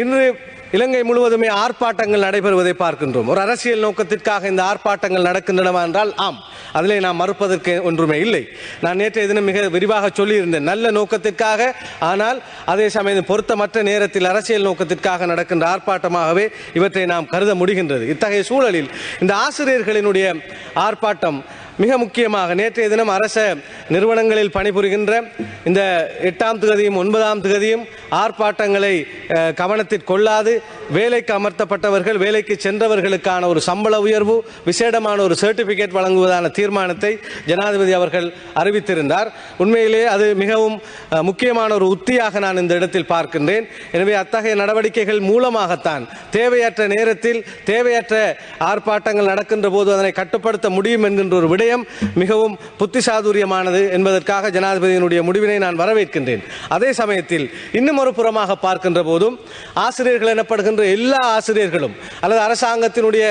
இன்று இலங்கை முழுவதுமே ஆர்ப்பாட்டங்கள் நடைபெறுவதை பார்க்கின்றோம். ஒரு அரசியல் நோக்கத்திற்காக இந்த ஆர்ப்பாட்டங்கள் நடக்கின்றனவா என்றால் ஆம். அதிலே நாம் மறுப்பதற்கு ஒன்றுமே இல்லை. நான் நேற்றைய தினம் மிக விரிவாக சொல்லியிருந்தேன். நல்ல நோக்கத்திற்காக ஆனால் அதே சமயம் பொருத்தமற்ற நேரத்தில் அரசியல் நோக்கத்திற்காக நடக்கின்ற ஆர்ப்பாட்டமாகவே இவற்றை நாம் கருத முடிகின்றது. இத்தகைய சூழலில் இந்த ஆசிரியர்களினுடைய ஆர்ப்பாட்டம் மிக முக்கியமாக நேற்றைய தினம் அரச நிறுவனங்களில் பணிபுரிகின்ற இந்த எட்டாம் திகதியும் ஒன்பதாம் திகதியும் ஆர்ப்பாட்டங்களை கவனத்திற்கொள்ளாது கவனத்தில் கொள்ளாது வேலைக்கு அமர்த்தப்பட்டவர்கள் வேலைக்கு சென்றவர்களுக்கான ஒரு சம்பள உயர்வு விசேடமான ஒரு சர்டிபிகேட் வழங்குவதான தீர்மானத்தை ஜனாதிபதி அவர்கள் அறிவித்திருந்தார். உண்மையிலே அது மிகவும் முக்கியமான ஒரு உத்தியாக நான் இந்த இடத்தில் பார்க்கின்றேன். எனவே அத்தகைய நடவடிக்கைகள் மூலமாகத்தான் தேவையற்ற நேரத்தில் தேவையற்ற ஆர்ப்பாட்டங்கள் நடக்கின்ற போது அதனை கட்டுப்படுத்த முடியும் என்கின்ற ஒரு விடயம் மிகவும் புத்திசாதுரியமானது என்பதற்காக ஜனாதிபதியினுடைய முடிவினை நான் வரவேற்கின்றேன். அதே சமயத்தில் இன்னும் ஒரு புறமாக பார்க்கின்ற போதும் ஆசிரியர்கள் எனப்படுகின்ற எல்லா ஆசிரியர்களும் அல்லது அரசாங்கத்தினுடைய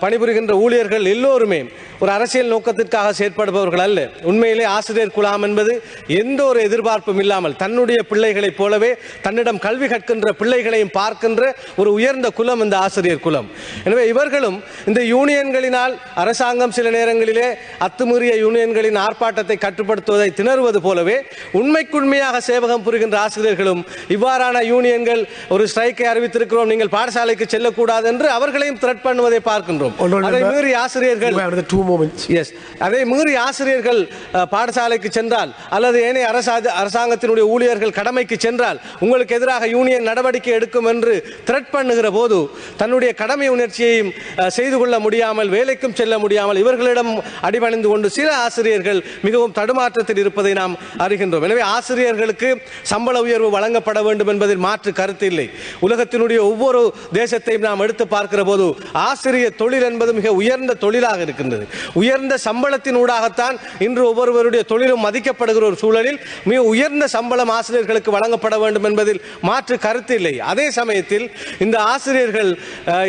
பணிபுரிகின்ற ஊழியர்கள் எல்லோருமே ஒரு அரசியல் நோக்கத்திற்காக செயற்படுபவர்கள் அல்ல. உண்மையிலே ஆசிரியர் குலாம் என்பது எந்த ஒரு எதிர்பார்ப்பும் இல்லாமல் தன்னுடைய பிள்ளைகளைப் போலவே தன்னிடம் கல்வி கற்கின்ற பிள்ளைகளையும் பார்க்கின்ற ஒரு உயர்ந்த குலம் இந்த ஆசிரியர் குலம். எனவே இவர்களும் இந்த யூனியன்களினால் அரசாங்கம் சில நேரங்களிலே அத்துமீறிய யூனியன்களின் ஆர்ப்பாட்டத்தை கட்டுப்படுத்துவதை திணறுவது போலவே உண்மைக்குண்மையாக சேவகம் புரிகின்ற ஆசிரியர்களும் இவ்வாறான யூனியன்கள் ஒரு ஸ்ட்ரைக்கை அறிவித்திருக்கிறோம் நீங்கள் பாடசாலைக்கு செல்லக்கூடாது என்று அவர்களையும் த்ரெட் பண்ணுவதை பார்க்கின்றோம். அதை மீறி ஆசிரியர்கள் மூமெண்ட்ஸ் எஸ் அதே மீறி ஆசிரியர்கள் பாடசாலைக்கு சென்றால் அல்லது ஏனைய அரசா அரசாங்கத்தினுடைய ஊழியர்கள் கடமைக்கு சென்றால் உங்களுக்கு எதிராக யூனியன் நடவடிக்கை எடுக்கும் என்று த்ரெட் பண்ணுகிற போது தன்னுடைய கடமை உணர்ச்சியையும் செய்து கொள்ள முடியாமல் வேலைக்கும் செல்ல முடியாமல் இவர்களிடம் அடிபணிந்து கொண்டு சில ஆசிரியர்கள் மிகவும் தடுமாற்றத்தில் இருப்பதை நாம் அறிகின்றோம். எனவே ஆசிரியர்களுக்கு சம்பள உயர்வு வழங்கப்பட வேண்டும் என்பதில் மாற்று கருத்து இல்லை. உலகத்தினுடைய ஒவ்வொரு தேசத்தையும் நாம் எடுத்து பார்க்கிற போது ஆசிரியர் தொழில் என்பது மிக உயர்ந்த தொழிலாக இருக்கின்றது. உயர்ந்த சம்பளத்தினூடாகத்தான் இன்று ஒவ்வொருவருடைய தொழிலும் மதிக்கப்படுகிற ஒரு சூழலில் மிக உயர்ந்த சம்பளம் ஆசிரியர்களுக்கு வழங்கப்பட வேண்டும் என்பதில் மாற்று கருத்து இல்லை. அதே சமயத்தில் இந்த ஆசிரியர்கள்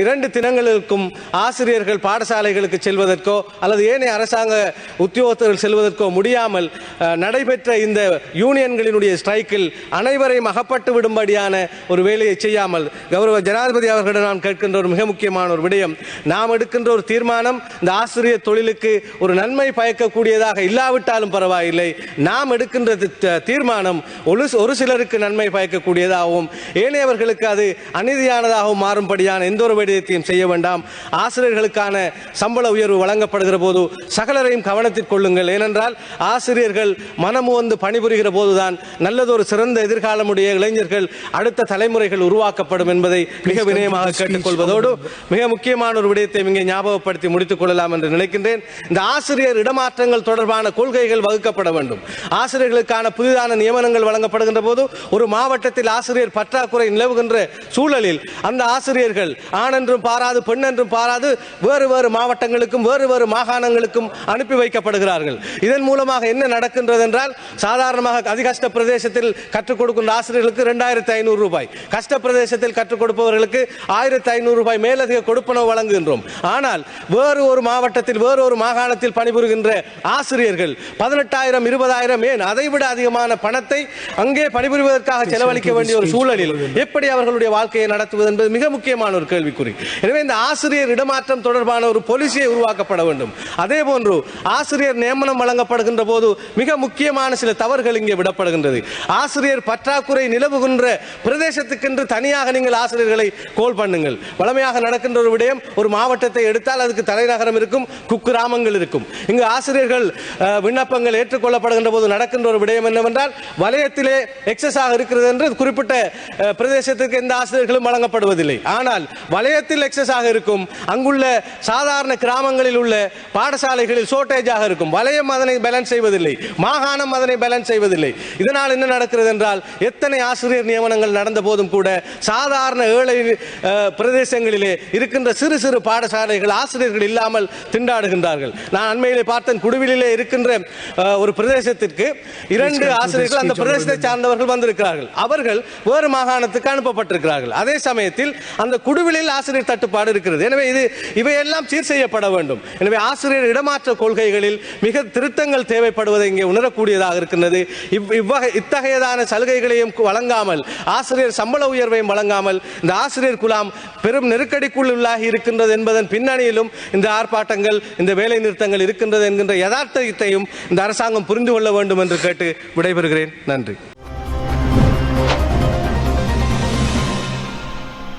இரண்டு தினங்களுக்கும் ஆசிரியர்கள் பாடசாலைகளுக்கு செல்வதற்கோ அல்லது ஏனைய அரசாங்க உத்தியோகத்தர்கள் செல்வதற்கோ முடியாமல் நடைபெற்ற இந்த யூனியன்களினுடைய ஸ்ட்ரைக்கில் அனைவரையும் அகப்பட்டு விடும்படியான ஒரு வேலையை செய்யாமல் கௌரவ ஜனாதிபதி அவர்களிடம் நான் கேட்கின்ற ஒரு மிக முக்கியமான ஒரு விடயம் நாம் எடுக்கின்ற ஒரு தீர்மானம் இந்த ஆசிரியர் தொழில் தொழிலுக்கு ஒரு நன்மை பயக்கக்கூடியதாக இல்லாவிட்டாலும் பரவாயில்லை. நாம் எடுக்கின்ற தீர்மானம் ஒரு ஒரு சிலருக்கு நன்மை பயக்கக்கூடியதாகவும் ஏனையவர்களுக்கு அது அநீதியானதாகவும் மாறும்படியான எந்த ஒரு விடயத்தையும் செய்ய வேண்டாம். ஆசிரியர்களுக்கான சம்பள உயர்வு வழங்கப்படுகிற போது சகலரையும் கவனத்தில் கொள்ளுங்கள். ஏனென்றால் ஆசிரியர்கள் மனமு வந்து பணிபுரிகிற போதுதான் நல்லதொரு சிறந்த எதிர்காலமுடைய இளைஞர்கள் அடுத்த தலைமுறைகள் உருவாக்கப்படும் என்பதை மிக வினயமாக கேட்டுக்கொள்வதோடு மிக முக்கியமான ஒரு விடயத்தை இங்கே ஞாபகப்படுத்தி முடித்துக் கொள்ளலாம் என்று நினைக்கின்றேன். இந்த ஆசிரியர் இடமாற்றங்கள் தொடர்பான கொள்கைகள் வகுக்கப்பட வேண்டும். ஆசிரியர்களுக்கான புதிதான நியமனங்கள் வழங்கப்படுகின்ற போது ஒரு மாவட்டத்தில் ஆசிரியர் பற்றாக்குறை நிலவுகின்ற சூழலில் அந்த ஆசிரியர்கள் ஆணென்றும் பாராது பெண்ணென்றும் பாராது வேறு வேறு மாவட்டங்களுக்கும் வேறு வேறு மாகாணங்களுக்கும் அனுப்பி வைக்கப்படுகிறார்கள். இதன் மூலமாக என்ன நடக்கின்றது என்றால் சாதாரணமாக அதிகஷ்ட பிரதேசத்தில் கற்றுக் கொடுக்கின்ற ஆசிரியர்களுக்கு இரண்டாயிரத்தி ஐநூறு ரூபாய் கஷ்ட பிரதேசத்தில் கற்றுக் கொடுப்பவர்களுக்கு ஆயிரத்தி ஐநூறு ரூபாய் மேலதிக கொடுப்பனவு வழங்குகின்றோம். ஆனால் வேறு ஒரு மாவட்டத்தில் வேறு ஒரு மாகாணத்தில் பணிபுரிகின்ற ஆசிரியர்கள் பதினெட்டாயிரம் இருபதாயிரம் ஏன் அதைவிட அதிகமான பணத்தை அங்கே பணிபுரிவதற்காக செலவழிக்க வேண்டிய ஒரு சூழலில் எப்படி அவர்களுடைய வாழ்க்கையை நடத்துவது என்பது மிக முக்கியமான ஒரு கேள்விக்குறி. எனவே இந்த ஆசிரியர் இடமாற்றம் தொடர்பான ஒரு பாலிசியை உருவாக்கப்பட வேண்டும். அதே போன்று ஆசிரியர் நியமனம் வழங்கப்படுகின்ற போது மிக முக்கியமான சில தவறுகள் இங்கே விடப்படுகின்றது. ஆசிரியர் பற்றாக்குறை நிலவுகின்ற பிரதேசத்துக்கென்று தனியாக நீங்கள் ஆசிரியர்களை கோல் பண்ணுங்கள். வளமையாக நடக்கின்ற ஒரு விடயம் ஒரு மாவட்டத்தை எடுத்தால் அதுக்கு தலைநகரம் இருக்கும் குக்கிராமங்கள் இருக்கும். இங்கு ஆசிரியர்கள் விண்ணப்பங்கள் ஏற்றுக்கொள்ளப்படுகின்ற போது நடக்கின்ற ஒரு விடயம் என்னவென்றால் வலயத்திலே எக்ஸஸ் ஆக இருக்கிறது என்று குறிப்பிட்ட பிரதேசத்திற்கு எந்த ஆசிரியர்களும் வழங்கப்படுவதில்லை. ஆனால் வலயத்தில் எக்ஸஸ் ஆக இருக்கும் அங்குள்ள சாதாரண கிராமங்களில் உள்ள பாடசாலைகளில் ஷோர்டேஜாக இருக்கும். வலயம் அதனை பேலன்ஸ் செய்வதில்லை மாகாணம் அதனை பேலன்ஸ் செய்வதில்லை. இதனால் என்ன நடக்கிறது என்றால் எத்தனை ஆசிரியர் நியமனங்கள் நடந்த போதும் கூட சாதாரண ஏழை பிரதேசங்களிலே இருக்கின்ற சிறு சிறு பாடசாலைகள் ஆசிரியர்கள் இல்லாமல் திண்டாடு போராடுகின்றார்கள் நான் அண்மையிலே பார்த்தேன் குடுவிலே இருக்கின்ற ஒரு பிரதேசத்திற்கு இரண்டு ஆசிரியர்கள் அந்த பிரதேசத்தை சார்ந்தவர்கள் வந்திருக்கிறார்கள். அவர்கள் வேறு மாகாணத்துக்கு அனுப்பப்பட்டிருக்கிறார்கள். அதே சமயத்தில் அந்த குடுவிலில் ஆசிரியர் தட்டுப்பாடு இருக்கிறது. எனவே இது இவையெல்லாம் சீர் செய்யப்பட வேண்டும். எனவே ஆசிரியர் இடமாற்ற கொள்கைகளில் மிக திருத்தங்கள் தேவைப்படுவதை இங்கே உணரக்கூடியதாக இருக்கின்றது. இவ் இவ்வகை இத்தகையதான சலுகைகளையும் வழங்காமல் ஆசிரியர் சம்பள உயர்வையும் வழங்காமல் இந்த ஆசிரியர் குலாம் பெரும் நெருக்கடிக்குள் உள்ளாகி இருக்கின்றது என்பதன் பின்னணியிலும் இந்த ஆர்ப்பாட்டங்கள் இந்த வேலை நிறுத்தங்கள் இருக்கின்றது என்கின்ற யதார்த்தத்தையும் இந்த அரசாங்கம் புரிந்து கொள்ள வேண்டும் என்று கேட்டு விடைபெறுகிறேன். நன்றி.